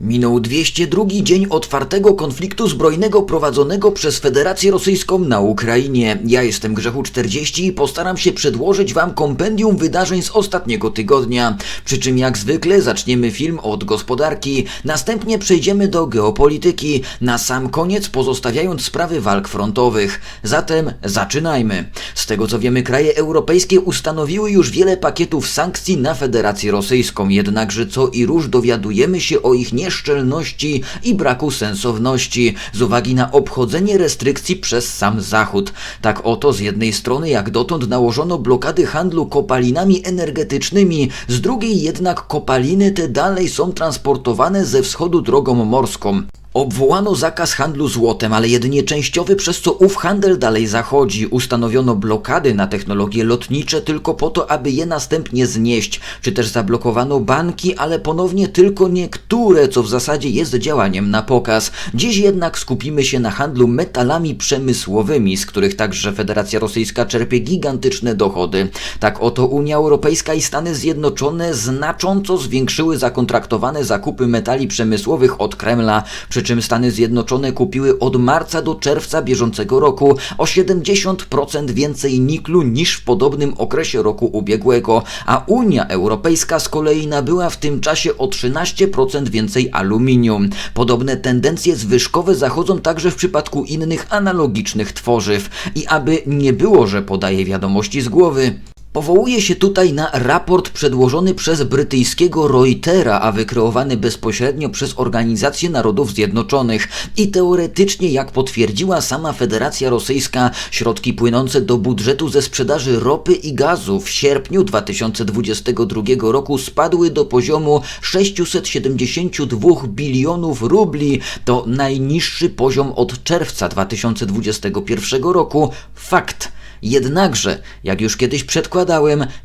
Minął 202 dzień otwartego konfliktu zbrojnego prowadzonego przez Federację Rosyjską na Ukrainie. Ja jestem Grzechu 40 i postaram się przedłożyć Wam kompendium wydarzeń z ostatniego tygodnia. Przy czym jak zwykle zaczniemy film od gospodarki, następnie przejdziemy do geopolityki, na sam koniec pozostawiając sprawy walk frontowych. Zatem zaczynajmy. Z tego co wiemy, kraje europejskie ustanowiły już wiele pakietów sankcji na Federację Rosyjską, jednakże co i róż dowiadujemy się o ich nie nieszczelności i braku sensowności z uwagi na obchodzenie restrykcji przez sam Zachód. Tak oto z jednej strony jak dotąd nałożono blokady handlu kopalinami energetycznymi, z drugiej jednak kopaliny te dalej są transportowane ze wschodu drogą morską. Obwołano zakaz handlu złotem, ale jedynie częściowy, przez co ów handel dalej zachodzi. Ustanowiono blokady na technologie lotnicze tylko po to, aby je następnie znieść. Czy też zablokowano banki, ale ponownie tylko niektóre, co w zasadzie jest działaniem na pokaz. Dziś jednak skupimy się na handlu metalami przemysłowymi, z których także Federacja Rosyjska czerpie gigantyczne dochody. Tak oto Unia Europejska i Stany Zjednoczone znacząco zwiększyły zakontraktowane zakupy metali przemysłowych od Kremla przy czym Stany Zjednoczone kupiły od marca do czerwca bieżącego roku o 70% więcej niklu niż w podobnym okresie roku ubiegłego, a Unia Europejska z kolei nabyła w tym czasie o 13% więcej aluminium. Podobne tendencje zwyżkowe zachodzą także w przypadku innych analogicznych tworzyw. I aby nie było, że podaję wiadomości z głowy, Powołuje się tutaj na raport przedłożony przez brytyjskiego Reutera, a wykreowany bezpośrednio przez Organizację Narodów Zjednoczonych. I teoretycznie, jak potwierdziła sama Federacja Rosyjska, środki płynące do budżetu ze sprzedaży ropy i gazu w sierpniu 2022 roku spadły do poziomu 672 bilionów rubli. To najniższy poziom od czerwca 2021 roku. Fakt. Jednakże, jak już kiedyś przedkładałem,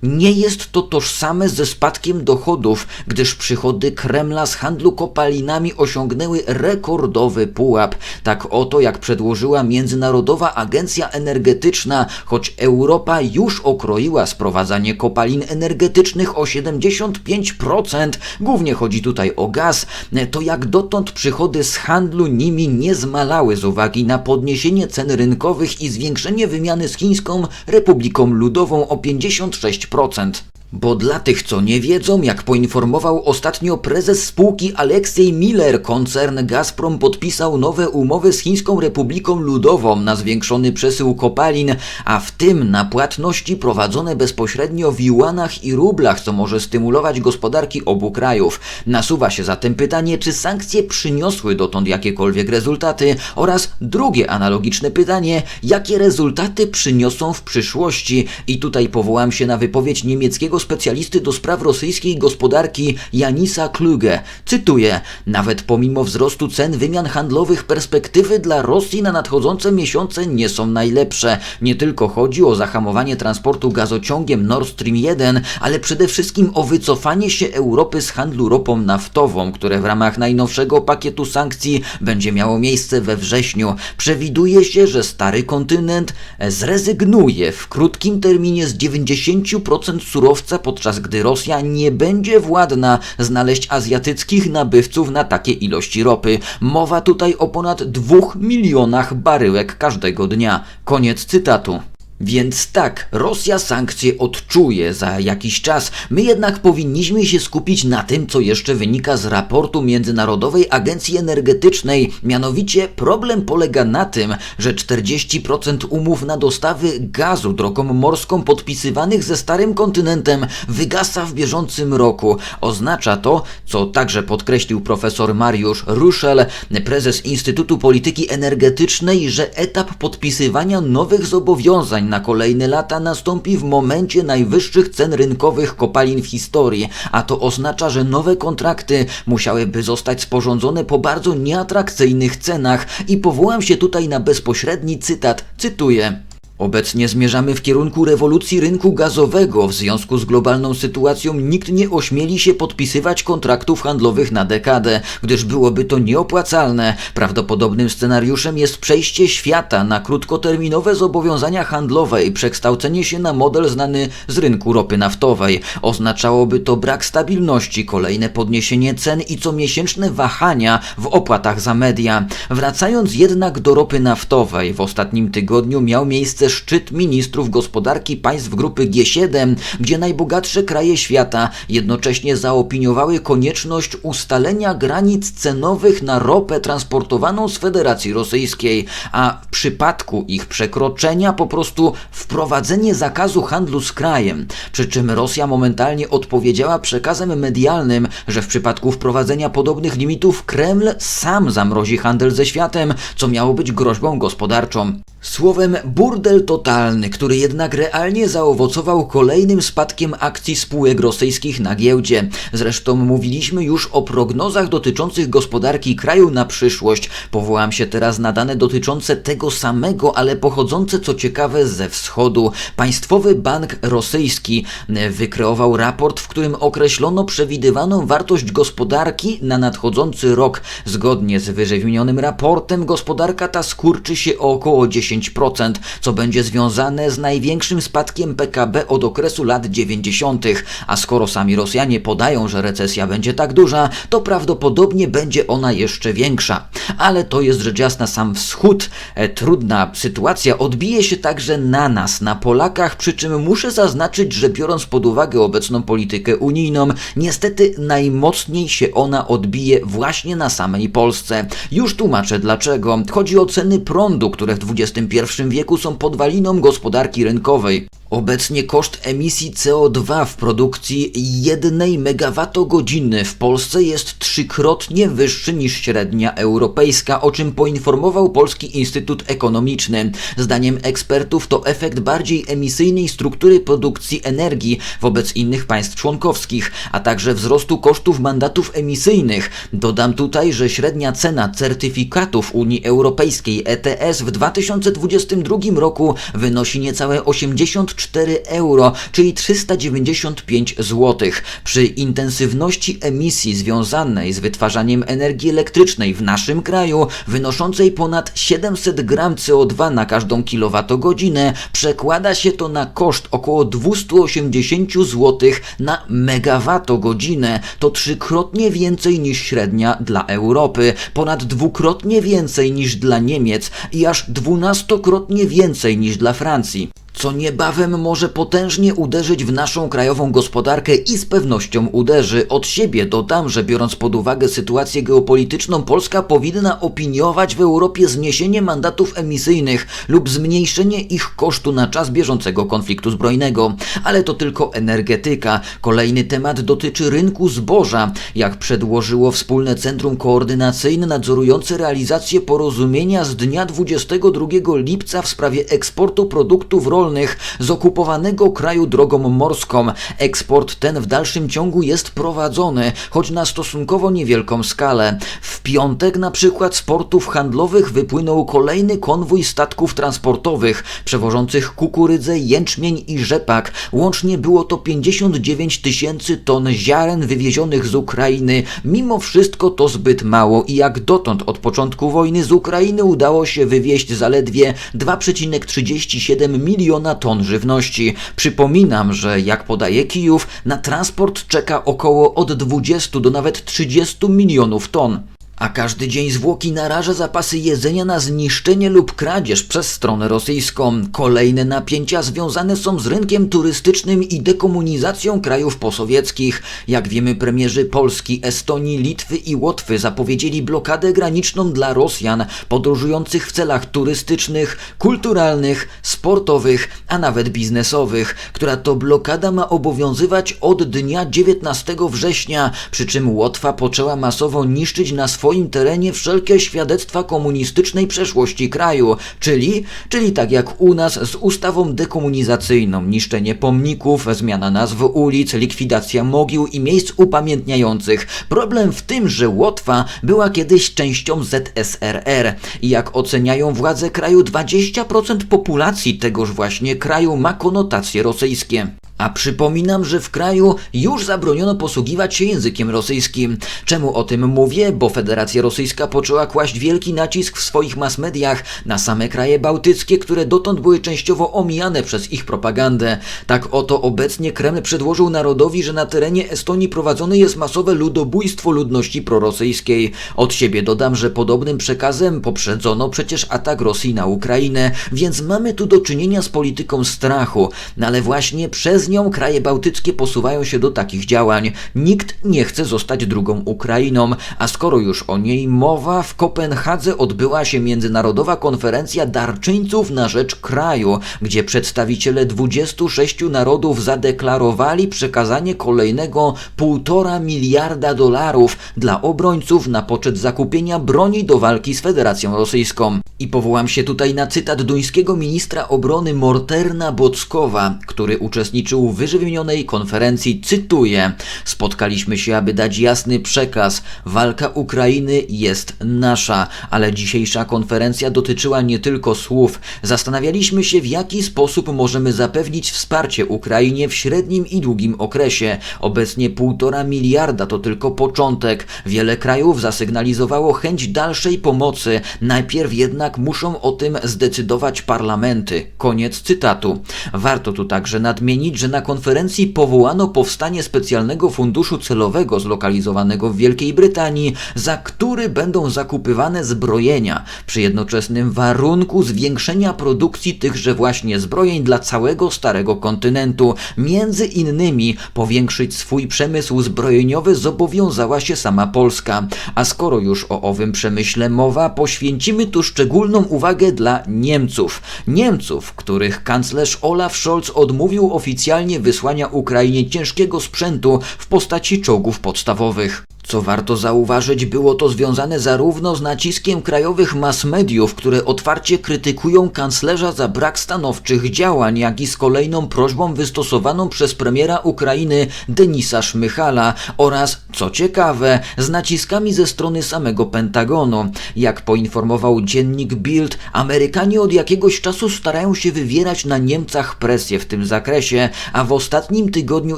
nie jest to tożsame ze spadkiem dochodów, gdyż przychody Kremla z handlu kopalinami osiągnęły rekordowy pułap. Tak oto jak przedłożyła Międzynarodowa Agencja Energetyczna, choć Europa już okroiła sprowadzanie kopalin energetycznych o 75%, głównie chodzi tutaj o gaz, to jak dotąd przychody z handlu nimi nie zmalały z uwagi na podniesienie cen rynkowych i zwiększenie wymiany z chińską Republiką Ludową o 56%. Bo dla tych, co nie wiedzą, jak poinformował ostatnio prezes spółki Aleksiej Miller, koncern Gazprom podpisał nowe umowy z Chińską Republiką Ludową na zwiększony przesył kopalin, a w tym na płatności prowadzone bezpośrednio w juanach i rublach, co może stymulować gospodarki obu krajów. Nasuwa się zatem pytanie, czy sankcje przyniosły dotąd jakiekolwiek rezultaty oraz drugie analogiczne pytanie, jakie rezultaty przyniosą w przyszłości. I tutaj powołam się na wypowiedź niemieckiego specjalisty do spraw rosyjskiej gospodarki Janisa Kluge. Cytuję: Nawet pomimo wzrostu cen wymian handlowych, perspektywy dla Rosji na nadchodzące miesiące nie są najlepsze. Nie tylko chodzi o zahamowanie transportu gazociągiem Nord Stream 1, ale przede wszystkim o wycofanie się Europy z handlu ropą naftową, które w ramach najnowszego pakietu sankcji będzie miało miejsce we wrześniu. Przewiduje się, że stary kontynent zrezygnuje w krótkim terminie z 90% surowca podczas gdy Rosja nie będzie władna znaleźć azjatyckich nabywców na takie ilości ropy. Mowa tutaj o ponad dwóch milionach baryłek każdego dnia. Koniec cytatu. Więc tak, Rosja sankcje odczuje za jakiś czas. My jednak powinniśmy się skupić na tym, co jeszcze wynika z raportu Międzynarodowej Agencji Energetycznej. Mianowicie problem polega na tym, że 40% umów na dostawy gazu drogą morską podpisywanych ze starym kontynentem wygasa w bieżącym roku. Oznacza to, co także podkreślił profesor Mariusz Ruszel, prezes Instytutu Polityki Energetycznej, że etap podpisywania nowych zobowiązań na kolejne lata nastąpi w momencie najwyższych cen rynkowych kopalin w historii, a to oznacza, że nowe kontrakty musiałyby zostać sporządzone po bardzo nieatrakcyjnych cenach i powołam się tutaj na bezpośredni cytat, cytuję. Obecnie zmierzamy w kierunku rewolucji rynku gazowego. W związku z globalną sytuacją nikt nie ośmieli się podpisywać kontraktów handlowych na dekadę, gdyż byłoby to nieopłacalne. Prawdopodobnym scenariuszem jest przejście świata na krótkoterminowe zobowiązania handlowe i przekształcenie się na model znany z rynku ropy naftowej. Oznaczałoby to brak stabilności, kolejne podniesienie cen i comiesięczne wahania w opłatach za media. Wracając jednak do ropy naftowej, w ostatnim tygodniu miał miejsce szczyt ministrów gospodarki państw grupy G7, gdzie najbogatsze kraje świata jednocześnie zaopiniowały konieczność ustalenia granic cenowych na ropę transportowaną z Federacji Rosyjskiej, a w przypadku ich przekroczenia po prostu wprowadzenie zakazu handlu z krajem. Przy czym Rosja momentalnie odpowiedziała przekazem medialnym, że w przypadku wprowadzenia podobnych limitów Kreml sam zamrozi handel ze światem, co miało być groźbą gospodarczą. Słowem burdel totalny, który jednak realnie zaowocował kolejnym spadkiem akcji spółek rosyjskich na giełdzie. Zresztą mówiliśmy już o prognozach dotyczących gospodarki kraju na przyszłość. Powołam się teraz na dane dotyczące tego samego, ale pochodzące co ciekawe ze wschodu. Państwowy Bank Rosyjski wykreował raport, w którym określono przewidywaną wartość gospodarki na nadchodzący rok. Zgodnie z wyżej raportem gospodarka ta skurczy się o około 10 10%, co będzie związane z największym spadkiem PKB od okresu lat 90., a skoro sami Rosjanie podają, że recesja będzie tak duża, to prawdopodobnie będzie ona jeszcze większa. Ale to jest rzecz jasna sam wschód. E, trudna sytuacja odbije się także na nas, na Polakach, przy czym muszę zaznaczyć, że biorąc pod uwagę obecną politykę unijną, niestety najmocniej się ona odbije właśnie na samej Polsce. Już tłumaczę dlaczego. Chodzi o ceny prądu, które w 20 XXI wieku są podwaliną gospodarki rynkowej. Obecnie koszt emisji CO2 w produkcji 1 MWh w Polsce jest trzykrotnie wyższy niż średnia europejska, o czym poinformował Polski Instytut Ekonomiczny. Zdaniem ekspertów to efekt bardziej emisyjnej struktury produkcji energii wobec innych państw członkowskich, a także wzrostu kosztów mandatów emisyjnych. Dodam tutaj, że średnia cena certyfikatów Unii Europejskiej ETS w 2022 roku wynosi niecałe 84 4 euro, czyli 395 zł. Przy intensywności emisji związanej z wytwarzaniem energii elektrycznej w naszym kraju, wynoszącej ponad 700 gram CO2 na każdą kilowatogodzinę, przekłada się to na koszt około 280 zł na megawattogodzinę. To trzykrotnie więcej niż średnia dla Europy, ponad dwukrotnie więcej niż dla Niemiec i aż dwunastokrotnie więcej niż dla Francji co niebawem może potężnie uderzyć w naszą krajową gospodarkę i z pewnością uderzy. Od siebie dodam, że biorąc pod uwagę sytuację geopolityczną, Polska powinna opiniować w Europie zniesienie mandatów emisyjnych lub zmniejszenie ich kosztu na czas bieżącego konfliktu zbrojnego. Ale to tylko energetyka. Kolejny temat dotyczy rynku zboża. Jak przedłożyło Wspólne Centrum Koordynacyjne nadzorujące realizację porozumienia z dnia 22 lipca w sprawie eksportu produktów rolnych, rolnych z okupowanego kraju drogą morską. Eksport ten w dalszym ciągu jest prowadzony, choć na stosunkowo niewielką skalę. W piątek na przykład z portów handlowych wypłynął kolejny konwój statków transportowych przewożących kukurydzę, jęczmień i rzepak. Łącznie było to 59 tysięcy ton ziaren wywiezionych z Ukrainy. Mimo wszystko to zbyt mało i jak dotąd od początku wojny z Ukrainy udało się wywieźć zaledwie 2,37 miliona miliona ton żywności. Przypominam, że jak podaje Kijów, na transport czeka około od 20 do nawet 30 milionów ton a każdy dzień zwłoki naraża zapasy jedzenia na zniszczenie lub kradzież przez stronę rosyjską. Kolejne napięcia związane są z rynkiem turystycznym i dekomunizacją krajów posowieckich. Jak wiemy, premierzy Polski, Estonii, Litwy i Łotwy zapowiedzieli blokadę graniczną dla Rosjan podróżujących w celach turystycznych, kulturalnych, sportowych, a nawet biznesowych, która to blokada ma obowiązywać od dnia 19 września, przy czym Łotwa poczęła masowo niszczyć na swoim swoim terenie wszelkie świadectwa komunistycznej przeszłości kraju, czyli, czyli tak jak u nas z ustawą dekomunizacyjną, niszczenie pomników, zmiana nazw ulic, likwidacja mogił i miejsc upamiętniających. Problem w tym, że Łotwa była kiedyś częścią ZSRR i jak oceniają władze kraju 20% populacji tegoż właśnie kraju ma konotacje rosyjskie. A przypominam, że w kraju już zabroniono posługiwać się językiem rosyjskim. Czemu o tym mówię? Bo Federacja Rosyjska poczęła kłaść wielki nacisk w swoich mass mediach na same kraje bałtyckie, które dotąd były częściowo omijane przez ich propagandę. Tak oto obecnie Kreml przedłożył narodowi, że na terenie Estonii prowadzone jest masowe ludobójstwo ludności prorosyjskiej. Od siebie dodam, że podobnym przekazem poprzedzono przecież atak Rosji na Ukrainę, więc mamy tu do czynienia z polityką strachu. No ale właśnie przez nią kraje bałtyckie posuwają się do takich działań. Nikt nie chce zostać drugą Ukrainą, a skoro już o niej mowa, w Kopenhadze odbyła się międzynarodowa konferencja darczyńców na rzecz kraju, gdzie przedstawiciele 26 narodów zadeklarowali przekazanie kolejnego 1,5 miliarda dolarów dla obrońców na poczet zakupienia broni do walki z Federacją Rosyjską. I powołam się tutaj na cytat duńskiego ministra obrony Morterna Bockowa, który uczestniczył w wyżej wymienionej konferencji, cytuję: Spotkaliśmy się, aby dać jasny przekaz. Walka Ukrainy jest nasza, ale dzisiejsza konferencja dotyczyła nie tylko słów. Zastanawialiśmy się, w jaki sposób możemy zapewnić wsparcie Ukrainie w średnim i długim okresie. Obecnie półtora miliarda to tylko początek. Wiele krajów zasygnalizowało chęć dalszej pomocy. Najpierw jednak muszą o tym zdecydować parlamenty. Koniec cytatu. Warto tu także nadmienić, że na konferencji powołano powstanie specjalnego funduszu celowego zlokalizowanego w Wielkiej Brytanii, za który będą zakupywane zbrojenia, przy jednoczesnym warunku zwiększenia produkcji tychże właśnie zbrojeń dla całego starego kontynentu. Między innymi powiększyć swój przemysł zbrojeniowy zobowiązała się sama Polska. A skoro już o owym przemyśle mowa, poświęcimy tu szczególną uwagę dla Niemców. Niemców, których kanclerz Olaf Scholz odmówił oficjalnie wysłania Ukrainie ciężkiego sprzętu w postaci czołgów podstawowych. Co warto zauważyć, było to związane zarówno z naciskiem krajowych mass mediów, które otwarcie krytykują kanclerza za brak stanowczych działań, jak i z kolejną prośbą wystosowaną przez premiera Ukrainy Denisa Szmychala oraz, co ciekawe, z naciskami ze strony samego Pentagonu. Jak poinformował dziennik Bild, Amerykanie od jakiegoś czasu starają się wywierać na Niemcach presję w tym zakresie, a w ostatnim tygodniu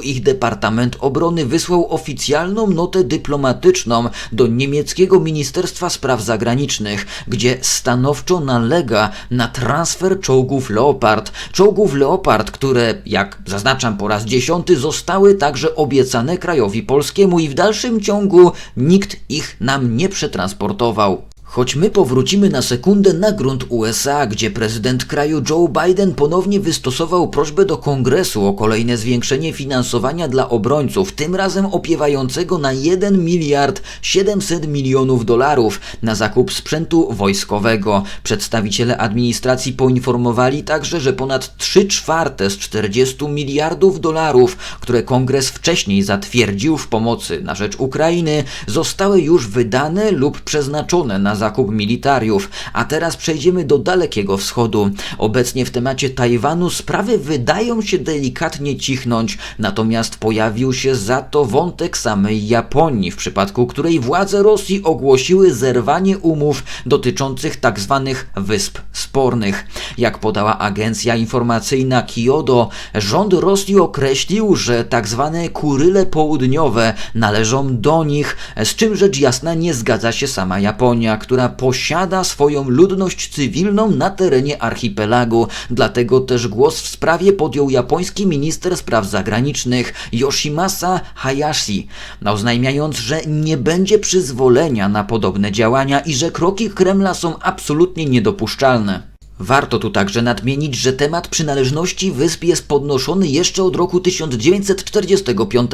ich Departament Obrony wysłał oficjalną notę dyplomatyczną dyplomatyczną do niemieckiego Ministerstwa Spraw Zagranicznych, gdzie stanowczo nalega na transfer czołgów Leopard. Czołgów Leopard, które, jak zaznaczam po raz dziesiąty, zostały także obiecane krajowi polskiemu i w dalszym ciągu nikt ich nam nie przetransportował. Choć my powrócimy na sekundę na grunt USA, gdzie prezydent kraju Joe Biden ponownie wystosował prośbę do kongresu o kolejne zwiększenie finansowania dla obrońców, tym razem opiewającego na 1 miliard 700 milionów dolarów na zakup sprzętu wojskowego. Przedstawiciele administracji poinformowali także, że ponad 3 czwarte z 40 miliardów dolarów, które kongres wcześniej zatwierdził w pomocy na rzecz Ukrainy, zostały już wydane lub przeznaczone na zakup militariów. A teraz przejdziemy do Dalekiego Wschodu. Obecnie w temacie Tajwanu sprawy wydają się delikatnie cichnąć, natomiast pojawił się za to wątek samej Japonii, w przypadku której władze Rosji ogłosiły zerwanie umów dotyczących tzw. Tak wysp spornych. Jak podała agencja informacyjna Kyodo, rząd Rosji określił, że tzw. Tak Kuryle Południowe należą do nich, z czym rzecz jasna nie zgadza się sama Japonia, która posiada swoją ludność cywilną na terenie archipelagu. Dlatego też głos w sprawie podjął japoński minister spraw zagranicznych Yoshimasa Hayashi, oznajmiając, że nie będzie przyzwolenia na podobne działania i że kroki Kremla są absolutnie niedopuszczalne. Warto tu także nadmienić, że temat przynależności wysp jest podnoszony jeszcze od roku 1945,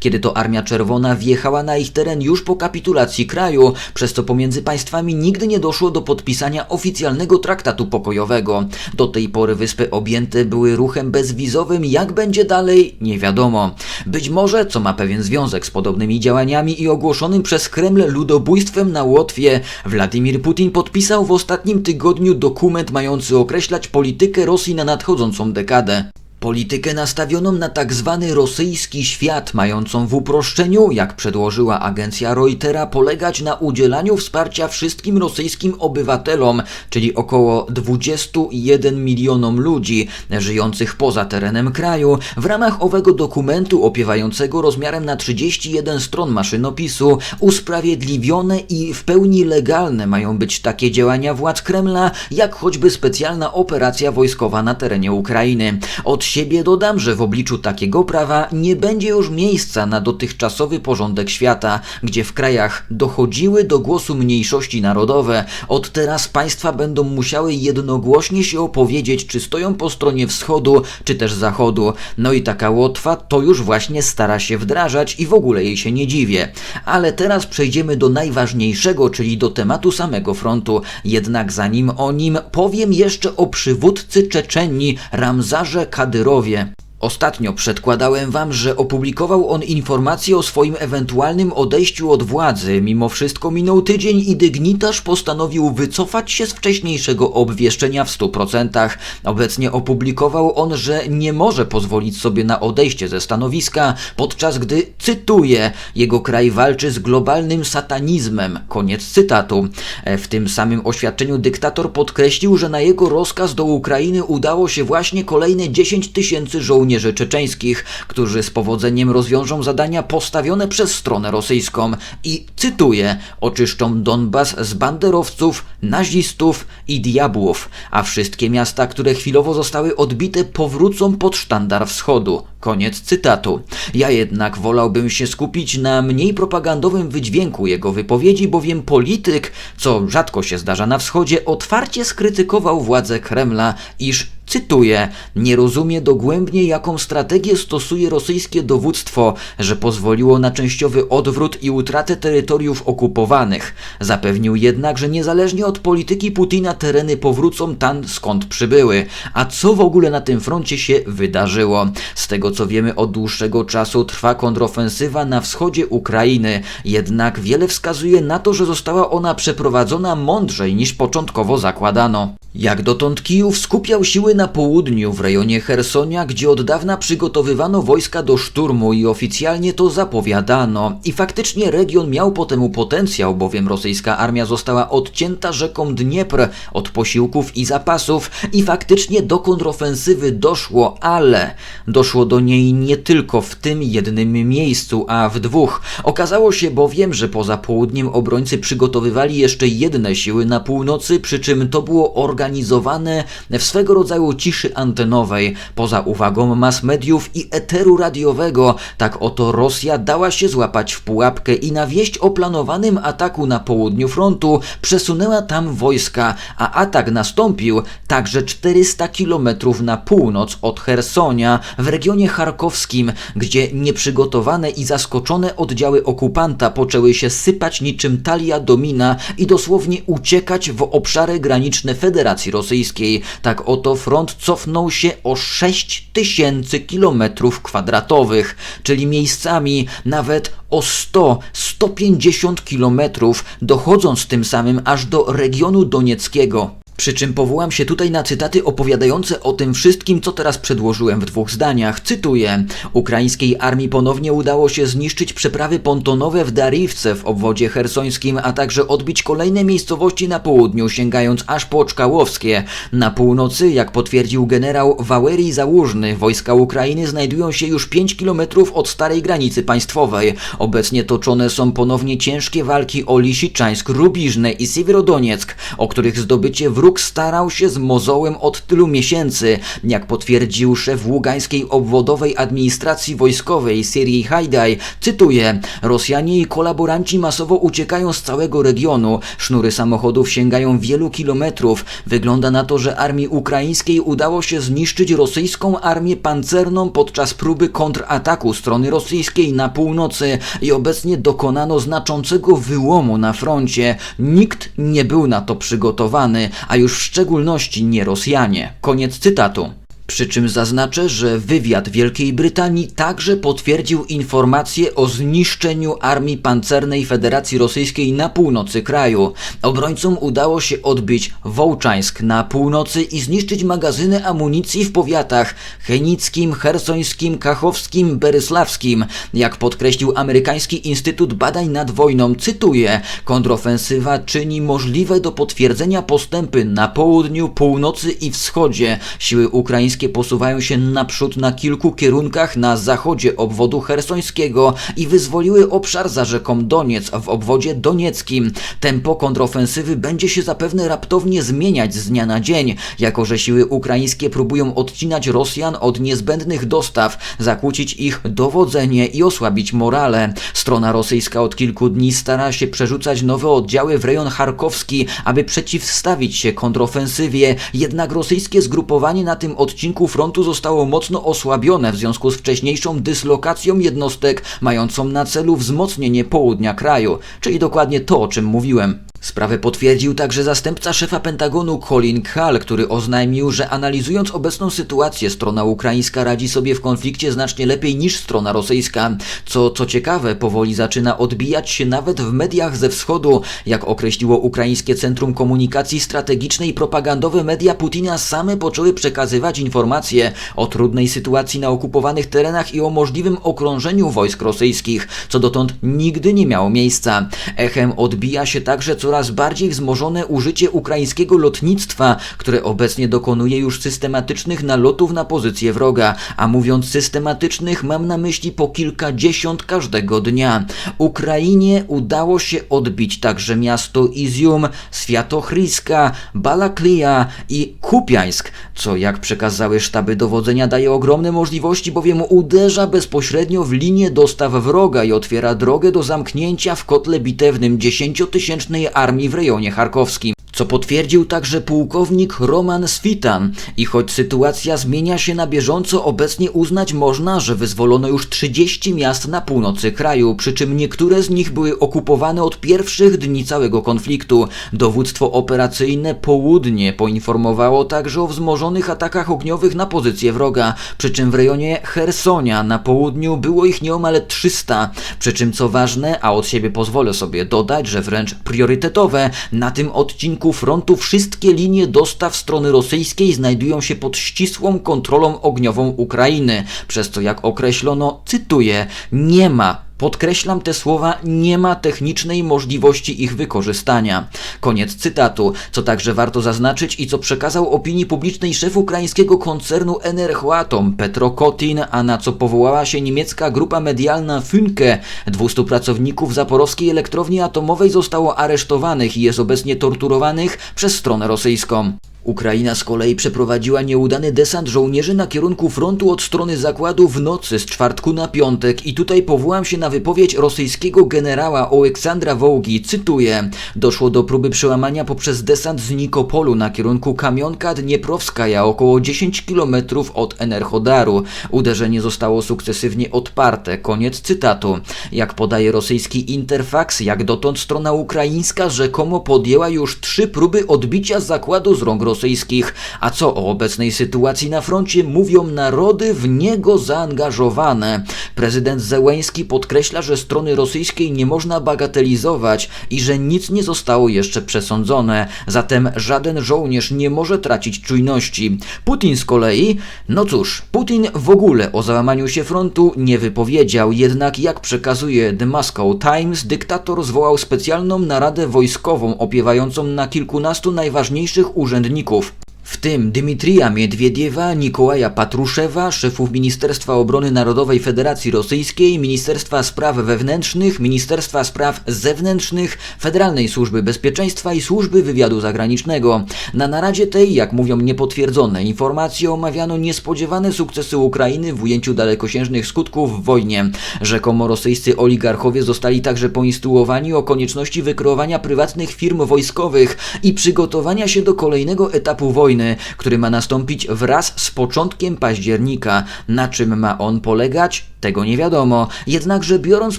kiedy to Armia Czerwona wjechała na ich teren już po kapitulacji kraju, przez co pomiędzy państwami nigdy nie doszło do podpisania oficjalnego traktatu pokojowego. Do tej pory wyspy objęte były ruchem bezwizowym, jak będzie dalej, nie wiadomo. Być może, co ma pewien związek z podobnymi działaniami i ogłoszonym przez Kreml ludobójstwem na Łotwie, Władimir Putin podpisał w ostatnim tygodniu dokument mający określać politykę Rosji na nadchodzącą dekadę. Politykę nastawioną na tak zwany rosyjski świat, mającą w uproszczeniu, jak przedłożyła agencja Reutera, polegać na udzielaniu wsparcia wszystkim rosyjskim obywatelom, czyli około 21 milionom ludzi żyjących poza terenem kraju, w ramach owego dokumentu opiewającego rozmiarem na 31 stron maszynopisu, usprawiedliwione i w pełni legalne mają być takie działania władz Kremla, jak choćby specjalna operacja wojskowa na terenie Ukrainy. Od siebie dodam, że w obliczu takiego prawa nie będzie już miejsca na dotychczasowy porządek świata, gdzie w krajach dochodziły do głosu mniejszości narodowe. Od teraz państwa będą musiały jednogłośnie się opowiedzieć, czy stoją po stronie wschodu, czy też zachodu. No i taka Łotwa to już właśnie stara się wdrażać i w ogóle jej się nie dziwię. Ale teraz przejdziemy do najważniejszego, czyli do tematu samego frontu. Jednak zanim o nim powiem jeszcze o przywódcy Czeczenii Ramzarze Kadyrowie, Kadyrowie. Ostatnio przedkładałem wam, że opublikował on informację o swoim ewentualnym odejściu od władzy. Mimo wszystko minął tydzień i dygnitarz postanowił wycofać się z wcześniejszego obwieszczenia w 100%. Obecnie opublikował on, że nie może pozwolić sobie na odejście ze stanowiska, podczas gdy, cytuję, jego kraj walczy z globalnym satanizmem. Koniec cytatu. W tym samym oświadczeniu dyktator podkreślił, że na jego rozkaz do Ukrainy udało się właśnie kolejne 10 tysięcy żołnierzy żołnierzy czeczeńskich, którzy z powodzeniem rozwiążą zadania postawione przez stronę rosyjską i, cytuję, oczyszczą Donbas z banderowców, nazistów i diabłów, a wszystkie miasta, które chwilowo zostały odbite, powrócą pod sztandar wschodu. Koniec cytatu. Ja jednak wolałbym się skupić na mniej propagandowym wydźwięku jego wypowiedzi, bowiem polityk, co rzadko się zdarza na wschodzie, otwarcie skrytykował władze Kremla, iż Cytuję: Nie rozumie dogłębnie, jaką strategię stosuje rosyjskie dowództwo, że pozwoliło na częściowy odwrót i utratę terytoriów okupowanych. Zapewnił jednak, że niezależnie od polityki Putina tereny powrócą tam, skąd przybyły. A co w ogóle na tym froncie się wydarzyło? Z tego co wiemy, od dłuższego czasu trwa kontrofensywa na wschodzie Ukrainy, jednak wiele wskazuje na to, że została ona przeprowadzona mądrzej niż początkowo zakładano. Jak dotąd Kijów skupiał siły na południu, w rejonie Hersonia, gdzie od dawna przygotowywano wojska do szturmu i oficjalnie to zapowiadano. I faktycznie region miał po temu potencjał, bowiem rosyjska armia została odcięta rzeką Dniepr od posiłków i zapasów i faktycznie do kontrofensywy doszło, ale doszło do niej nie tylko w tym jednym miejscu, a w dwóch. Okazało się bowiem, że poza południem obrońcy przygotowywali jeszcze jedne siły na północy, przy czym to było organizowane w swego rodzaju ciszy antenowej, poza uwagą mass mediów i eteru radiowego. Tak oto Rosja dała się złapać w pułapkę i na wieść o planowanym ataku na południu frontu przesunęła tam wojska, a atak nastąpił także 400 kilometrów na północ od Hersonia w regionie charkowskim, gdzie nieprzygotowane i zaskoczone oddziały okupanta poczęły się sypać niczym talia domina i dosłownie uciekać w obszary graniczne Federacji Rosyjskiej. Tak oto front cofnął się o 6 tysięcy kilometrów kwadratowych, czyli miejscami nawet o 100-150 kilometrów, dochodząc tym samym aż do regionu donieckiego. Przy czym powołam się tutaj na cytaty opowiadające o tym wszystkim, co teraz przedłożyłem w dwóch zdaniach. Cytuję: Ukraińskiej armii ponownie udało się zniszczyć przeprawy pontonowe w Dariwce w obwodzie hersońskim, a także odbić kolejne miejscowości na południu, sięgając aż po Czkałowskie. Na północy, jak potwierdził generał Wawerii Załużny, wojska Ukrainy znajdują się już 5 km od starej granicy państwowej. Obecnie toczone są ponownie ciężkie walki o Lisiczańsk, Rubiżne i Siewierodonieck, o których zdobycie wróg starał się z mozołem od tylu miesięcy, jak potwierdził szef Ługańskiej Obwodowej Administracji Wojskowej Syrii Hajdaj, cytuję, Rosjanie i kolaboranci masowo uciekają z całego regionu, sznury samochodów sięgają wielu kilometrów, wygląda na to, że armii ukraińskiej udało się zniszczyć rosyjską armię pancerną podczas próby kontrataku strony rosyjskiej na północy i obecnie dokonano znaczącego wyłomu na froncie. Nikt nie był na to przygotowany, a już w szczególności nie Rosjanie. Koniec cytatu. Przy czym zaznaczę, że wywiad Wielkiej Brytanii także potwierdził informacje o zniszczeniu armii pancernej Federacji Rosyjskiej na północy kraju. Obrońcom udało się odbić Wołczańsk na północy i zniszczyć magazyny amunicji w powiatach chenickim, hersońskim, kachowskim, berysławskim. Jak podkreślił amerykański Instytut Badań nad Wojną, cytuję, kontrofensywa czyni możliwe do potwierdzenia postępy na południu, północy i wschodzie. Siły ukraińskie posuwają się naprzód na kilku kierunkach na zachodzie obwodu hersońskiego i wyzwoliły obszar za rzeką Doniec w obwodzie donieckim. Tempo kontrofensywy będzie się zapewne raptownie zmieniać z dnia na dzień, jako że siły ukraińskie próbują odcinać Rosjan od niezbędnych dostaw, zakłócić ich dowodzenie i osłabić morale. Strona rosyjska od kilku dni stara się przerzucać nowe oddziały w rejon charkowski, aby przeciwstawić się kontrofensywie, jednak rosyjskie zgrupowanie na tym odcinku odcinku frontu zostało mocno osłabione w związku z wcześniejszą dyslokacją jednostek mającą na celu wzmocnienie południa kraju, czyli dokładnie to, o czym mówiłem. Sprawę potwierdził także zastępca szefa Pentagonu Colin Khal, który oznajmił, że analizując obecną sytuację, strona ukraińska radzi sobie w konflikcie znacznie lepiej niż strona rosyjska, co co ciekawe powoli zaczyna odbijać się nawet w mediach ze wschodu. Jak określiło Ukraińskie Centrum Komunikacji Strategicznej, propagandowe media Putina same poczęły przekazywać informacje o trudnej sytuacji na okupowanych terenach i o możliwym okrążeniu wojsk rosyjskich, co dotąd nigdy nie miało miejsca. Echem odbija się także co coraz bardziej wzmożone użycie ukraińskiego lotnictwa, które obecnie dokonuje już systematycznych nalotów na pozycję wroga, a mówiąc systematycznych mam na myśli po kilkadziesiąt każdego dnia. Ukrainie udało się odbić także miasto Izium, Światochryska, Balaklia i Kupiańsk, co jak przekazały sztaby dowodzenia daje ogromne możliwości, bowiem uderza bezpośrednio w linię dostaw wroga i otwiera drogę do zamknięcia w kotle bitewnym dziesięciotysięcznej armii w rejonie charkowskim co potwierdził także pułkownik Roman Switan. I choć sytuacja zmienia się na bieżąco, obecnie uznać można, że wyzwolono już 30 miast na północy kraju, przy czym niektóre z nich były okupowane od pierwszych dni całego konfliktu. Dowództwo operacyjne Południe poinformowało także o wzmożonych atakach ogniowych na pozycję wroga, przy czym w rejonie Hersonia na południu było ich nieomal 300. Przy czym co ważne, a od siebie pozwolę sobie dodać, że wręcz priorytetowe, na tym odcinku frontu wszystkie linie dostaw strony rosyjskiej znajdują się pod ścisłą kontrolą ogniową Ukrainy, przez co jak określono, cytuję, nie ma Podkreślam te słowa, nie ma technicznej możliwości ich wykorzystania. Koniec cytatu, co także warto zaznaczyć i co przekazał opinii publicznej szef ukraińskiego koncernu Enerhoatom Petro Kotin, a na co powołała się niemiecka grupa medialna Funke. 200 pracowników zaporowskiej elektrowni atomowej zostało aresztowanych i jest obecnie torturowanych przez stronę rosyjską. Ukraina z kolei przeprowadziła nieudany desant żołnierzy na kierunku frontu od strony zakładu w nocy z czwartku na piątek i tutaj powołam się na wypowiedź rosyjskiego generała Oleksandra Wołgi, cytuję, doszło do próby przełamania poprzez desant z Nikopolu na kierunku Kamionka Dnieprowskaja około 10 km od Enerhodaru. Uderzenie zostało sukcesywnie odparte, koniec cytatu. Jak podaje rosyjski Interfax, jak dotąd strona ukraińska rzekomo podjęła już trzy próby odbicia zakładu z rąk rosyjskich. A co o obecnej sytuacji na froncie mówią narody w niego zaangażowane? Prezydent Zełęński podkreśla, że strony rosyjskiej nie można bagatelizować i że nic nie zostało jeszcze przesądzone, zatem żaden żołnierz nie może tracić czujności. Putin z kolei, no cóż, Putin w ogóle o załamaniu się frontu nie wypowiedział, jednak jak przekazuje The Moscow Times, dyktator zwołał specjalną naradę wojskową opiewającą na kilkunastu najważniejszych urzędników przeciwników w tym Dmitrija Miedwiediewa, Nikołaja Patruszewa, szefów Ministerstwa Obrony Narodowej Federacji Rosyjskiej, Ministerstwa Spraw Wewnętrznych, Ministerstwa Spraw Zewnętrznych, Federalnej Służby Bezpieczeństwa i Służby Wywiadu Zagranicznego. Na naradzie tej, jak mówią niepotwierdzone informacje, omawiano niespodziewane sukcesy Ukrainy w ujęciu dalekosiężnych skutków w wojnie. Rzekomo rosyjscy oligarchowie zostali także poinstruowani o konieczności wykreowania prywatnych firm wojskowych i przygotowania się do kolejnego etapu wojny, który ma nastąpić wraz z początkiem października. Na czym ma on polegać? Tego nie wiadomo. Jednakże biorąc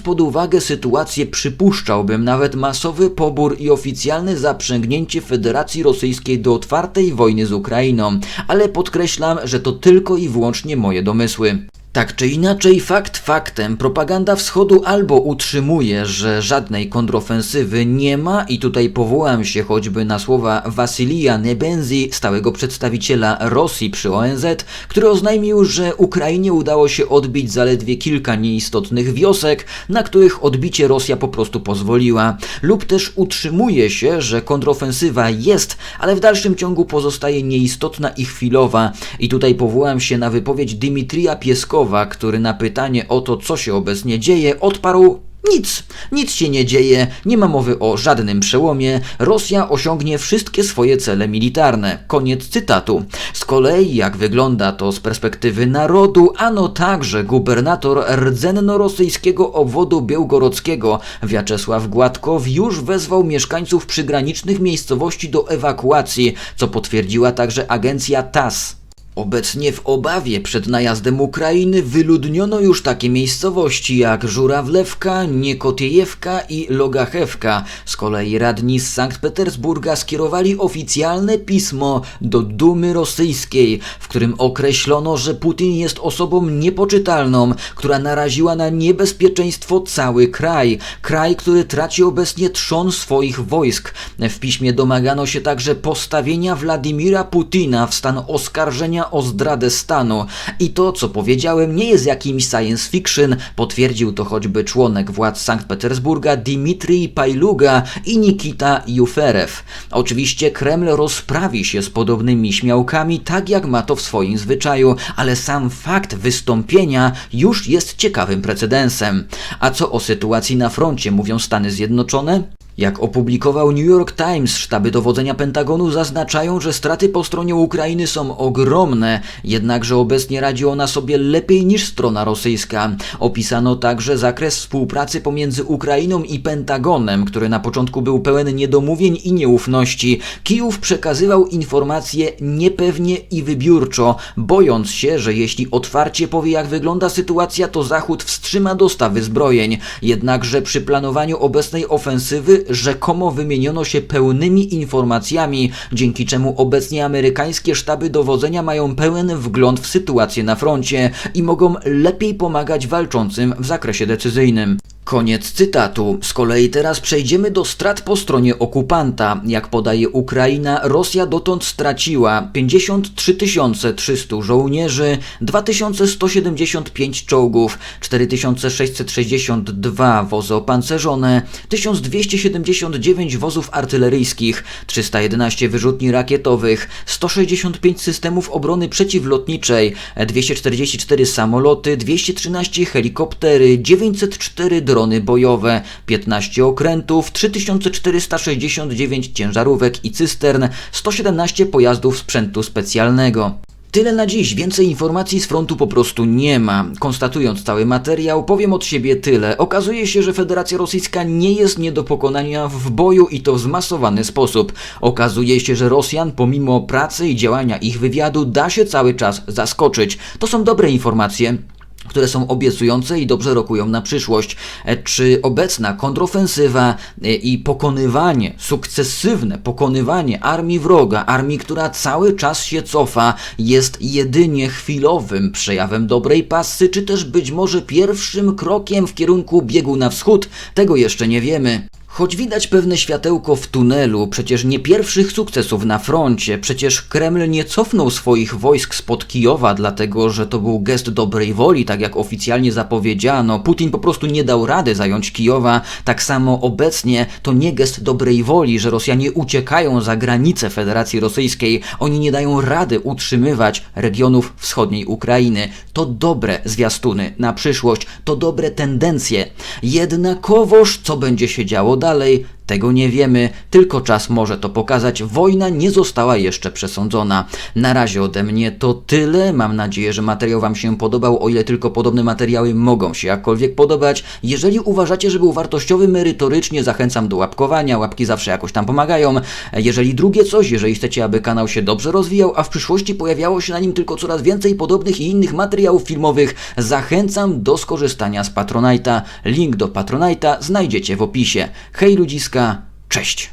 pod uwagę sytuację, przypuszczałbym nawet masowy pobór i oficjalne zaprzęgnięcie Federacji Rosyjskiej do otwartej wojny z Ukrainą. Ale podkreślam, że to tylko i wyłącznie moje domysły. Tak czy inaczej, fakt faktem, propaganda wschodu albo utrzymuje, że żadnej kontrofensywy nie ma i tutaj powołam się choćby na słowa Wasylija Nebenzi, stałego przedstawiciela Rosji przy ONZ, który oznajmił, że Ukrainie udało się odbić zaledwie kilka nieistotnych wiosek, na których odbicie Rosja po prostu pozwoliła. Lub też utrzymuje się, że kontrofensywa jest, ale w dalszym ciągu pozostaje nieistotna i chwilowa. I tutaj powołam się na wypowiedź Dmitrija Pieskowa, który na pytanie o to, co się obecnie dzieje, odparł nic, nic się nie dzieje, nie ma mowy o żadnym przełomie. Rosja osiągnie wszystkie swoje cele militarne. Koniec cytatu. Z kolei, jak wygląda to z perspektywy narodu, ano także gubernator rdzenno-rosyjskiego obwodu białgorodzkiego Wiaczesław Gładkow już wezwał mieszkańców przygranicznych miejscowości do ewakuacji, co potwierdziła także agencja TASS. Obecnie w obawie przed najazdem Ukrainy wyludniono już takie miejscowości jak Żurawlewka, Niekotiejewka i Logachewka. Z kolei radni z Sankt Petersburga skierowali oficjalne pismo do Dumy Rosyjskiej, w którym określono, że Putin jest osobą niepoczytalną, która naraziła na niebezpieczeństwo cały kraj. Kraj, który traci obecnie trzon swoich wojsk. W piśmie domagano się także postawienia Władimira Putina w stan oskarżenia o zdradę stanu. I to, co powiedziałem, nie jest jakimś science fiction, potwierdził to choćby członek władz Sankt Petersburga Dmitrij Pajluga i Nikita Juferew. Oczywiście Kreml rozprawi się z podobnymi śmiałkami, tak jak ma to w swoim zwyczaju, ale sam fakt wystąpienia już jest ciekawym precedensem. A co o sytuacji na froncie mówią Stany Zjednoczone? Jak opublikował New York Times, sztaby dowodzenia Pentagonu zaznaczają, że straty po stronie Ukrainy są ogromne, jednakże obecnie radzi ona sobie lepiej niż strona rosyjska. Opisano także zakres współpracy pomiędzy Ukrainą i Pentagonem, który na początku był pełen niedomówień i nieufności. Kijów przekazywał informacje niepewnie i wybiórczo, bojąc się, że jeśli otwarcie powie jak wygląda sytuacja, to Zachód wstrzyma dostawy zbrojeń. Jednakże przy planowaniu obecnej ofensywy rzekomo wymieniono się pełnymi informacjami, dzięki czemu obecnie amerykańskie sztaby dowodzenia mają pełen wgląd w sytuację na froncie i mogą lepiej pomagać walczącym w zakresie decyzyjnym. Koniec cytatu. Z kolei teraz przejdziemy do strat po stronie okupanta. Jak podaje Ukraina, Rosja dotąd straciła 53 300 żołnierzy, 2175 czołgów, 4662 wozy opancerzone, 1279 wozów artyleryjskich, 311 wyrzutni rakietowych, 165 systemów obrony przeciwlotniczej, 244 samoloty, 213 helikoptery, 904 drony bojowe, 15 okrętów, 3469 ciężarówek i cystern, 117 pojazdów sprzętu specjalnego. Tyle na dziś, więcej informacji z frontu po prostu nie ma. Konstatując cały materiał, powiem od siebie tyle. Okazuje się, że Federacja Rosyjska nie jest nie do pokonania w boju i to w zmasowany sposób. Okazuje się, że Rosjan, pomimo pracy i działania ich wywiadu, da się cały czas zaskoczyć. To są dobre informacje które są obiecujące i dobrze rokują na przyszłość. E, Czy obecna kontrofensywa e, i pokonywanie, sukcesywne pokonywanie armii wroga, armii, która cały czas się cofa, jest jedynie chwilowym przejawem dobrej pasy, czy też być może pierwszym krokiem w kierunku biegu na wschód? Tego jeszcze nie wiemy. Choć widać pewne światełko w tunelu, przecież nie pierwszych sukcesów na froncie, przecież Kreml nie cofnął swoich wojsk spod Kijowa, dlatego że to był gest dobrej woli, tak jak oficjalnie zapowiedziano. Putin po prostu nie dał rady zająć Kijowa. Tak samo obecnie to nie gest dobrej woli, że Rosjanie uciekają za granice Federacji Rosyjskiej. Oni nie dają rady utrzymywać regionów wschodniej Ukrainy. To dobre zwiastuny na przyszłość, to dobre tendencje. Jednakowoż, co będzie się działo dalej, tego nie wiemy, tylko czas może to pokazać. Wojna nie została jeszcze przesądzona. Na razie ode mnie to tyle. Mam nadzieję, że materiał Wam się podobał, o ile tylko podobne materiały mogą się jakkolwiek podobać. Jeżeli uważacie, że był wartościowy merytorycznie, zachęcam do łapkowania. Łapki zawsze jakoś tam pomagają. Jeżeli drugie coś, jeżeli chcecie, aby kanał się dobrze rozwijał, a w przyszłości pojawiało się na nim tylko coraz więcej podobnych i innych materiałów filmowych, zachęcam do skorzystania z Patronite'a. Link do Patronite'a znajdziecie w opisie. Hej ludziska, cześć!